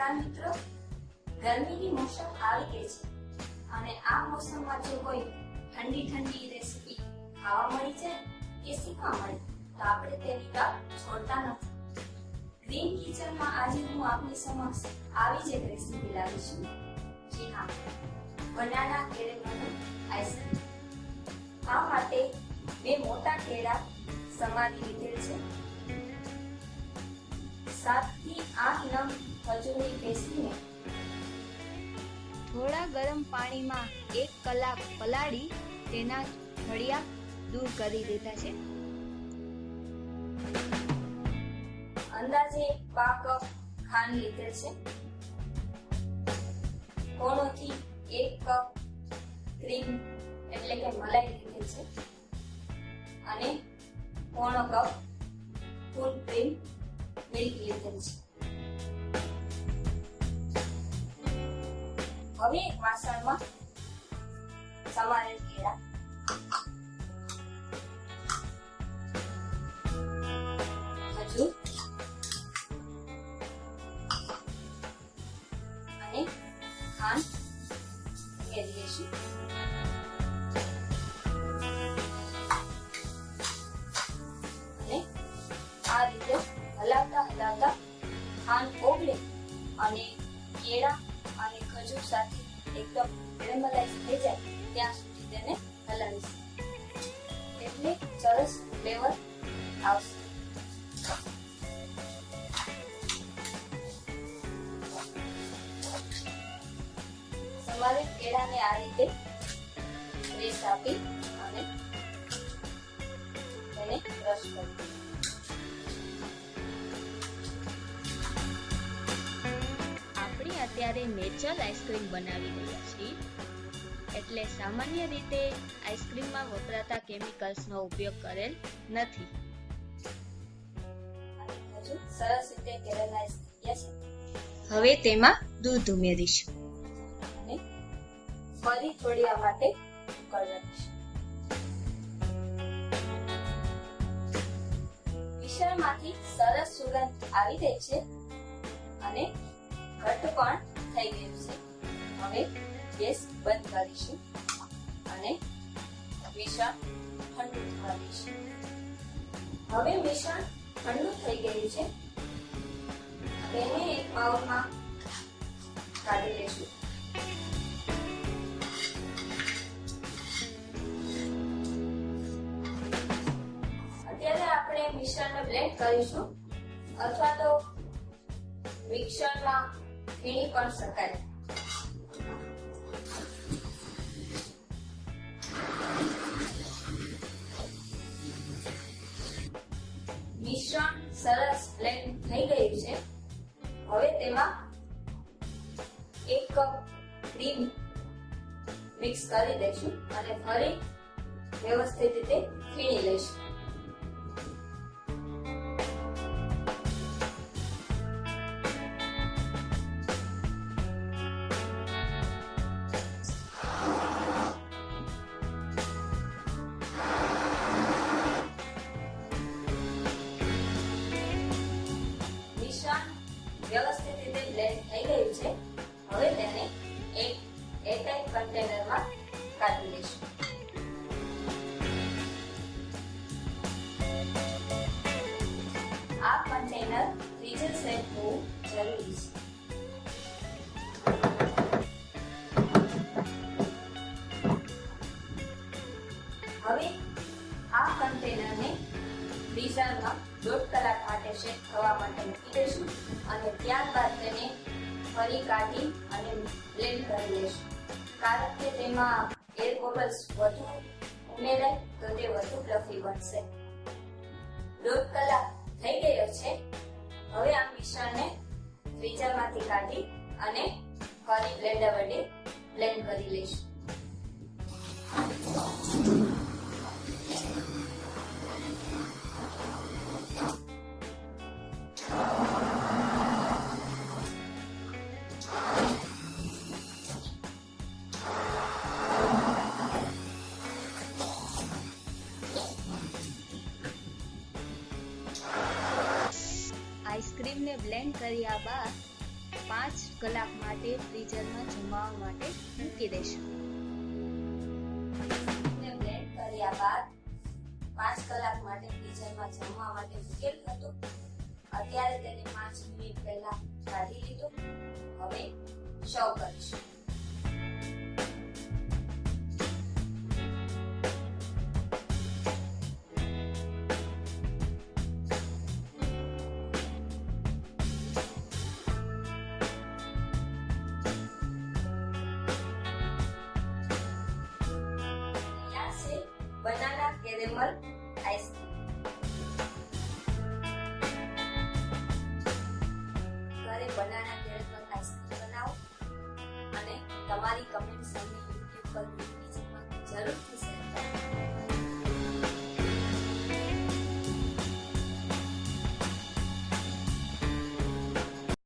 નમસ્કાર મિત્રો. ગરમીની મોસમ આવી ગઈ છે અને આ મોસમમાં જો કોઈ ઠંડી ઠંડી રેસીપી ખાવા મળી છે કે શીખવા મળી, તો આપણે તેની તક છોડતા નથી. ગ્રીન કિચનમાં આજે હું આપની સમક્ષ આવી જ એક રેસીપી લાવી છું. જી હા, બનાના કેળવવાનું આઈસ્ક્રીમ આ માટે બે મોટા કેળા સમારી લીધેલ છે. સાતથી આઠ નંગ બેસીને થોડા ગરમ પાણીમાં એક કલાક પલાળી તેના ફળિયા દૂર કરી દીધા છે. અંદાજે બા કપ ખાંડ લીધેલ છે. પોણોથી એક કપ ક્રીમ એટલે કે મલાઈ લીધેલ છે. અને પોણો કપ ફૂલ ક્રીમ મિલ્ક લીધેલ છે. હવે એક વાસણમાં સમારેલ કેળા ખજૂર અને ખાંડ ઉમેરી દઈશું આ રીતે હલાવતા હલાવતા ખાંડ ઓગળે અને કેળા ખજૂર સાથે એકદમ કેરેમલાઇઝ થઈ જાય, ત્યાં સુધી તેને હલાવીશું. એટલે સરસ ફ્લેવર આવશે. તમારે કેળાને આ રીતે રેસ આપી અને તેને રસ કરી અત્યારે નેચરલ આઈસ્ક્રીમ બનાવી રહ્યા છીએ. એટલે સામાન્ય રીતે આઈસ્ક્રીમમાં વપરાતા કેમિકલ્સનો ઉપયોગ કરેલ નથી. સરસ રીતે હવે તેમાં દૂધ ઉમેરીશું. અને ફરી થોડી માટે ઉકળ મિશ્રણમાંથી સરસ સુગંધ આવી રહી છે. અને ઘટ પણ થઈ ગયું છે. હવે ગેસ બંધ કરીશું અને મિશ્રણ ઠંડુ થવા દઈશું હવે મિશ્રણ ઠંડુ થઈ ગયું છે. તેને એક બાઉલમાં કાઢી લઈશું. અત્યારે આપણે મિશ્રણને બ્લેન્ડ કરીશું. અથવા તો મિક્સરમાં ફીણી પણ મિશ્રણ સરસ બ્લેન્ડ થઈ ગયું છે. હવે તેમાં એક કપ ક્રીમ મિક્સ કરી દઈશું અને ફરી વ્યવસ્થિત રીતે ફીણી લઈશું. વ્યવસ્થિત રીતે બ્લેન્ડ થઈ ગયું છે. હવે તેને એક એરટાઈટ કન્ટેનરમાં કાઢી લઈશું. આ કન્ટેનર ફ્રીઝર સેટ હોવું જરૂરી છે. હવે આ કન્ટેનરને ફ્રીઝરમાં દોઢ કલાક માટે સેટ થવા માટે મૂકી દઈશું અને ત્યારબાદ તેને ફરી કાઢી અને બ્લેન્ડ કરી લઈશું. કારણ કે તેમાં એર બબલ્સ વધુ ઉમેરાય તો તે વધુ ફ્લફી બનશે. દોઢ કલાક થઈ ગયો છે. હવે આ મિશ્રણને ફ્રીઝરમાંથી કાઢી અને ફરી બ્લેન્ડર વડે બ્લેન્ડ કરી લઈશું. આઈસ્ક્રીમને બ્લેન્ડ કર્યા બાદ પાંચ કલાક માટે ફ્રીઝરમાં જમાવવા માટે મૂકી દેશું ને બ્લેન્ડ કર્યા બાદ પાંચ કલાક માટે ફ્રીઝરમાં જમવા માટે મૂકેલ હતું. અત્યારે તેને પાંચ મિનિટ પહેલા કાઢી લીધું. હવે સર્વ કરીશું. એનિમલ આઈસ્ક્રીમ ઘરે બનાના કેરેટ પર આઈસ્ક્રીમ બનાવો અને તમારી કમેન્ટ્સ અમને યુટ્યુબ પર જરૂરથી શેર કરો.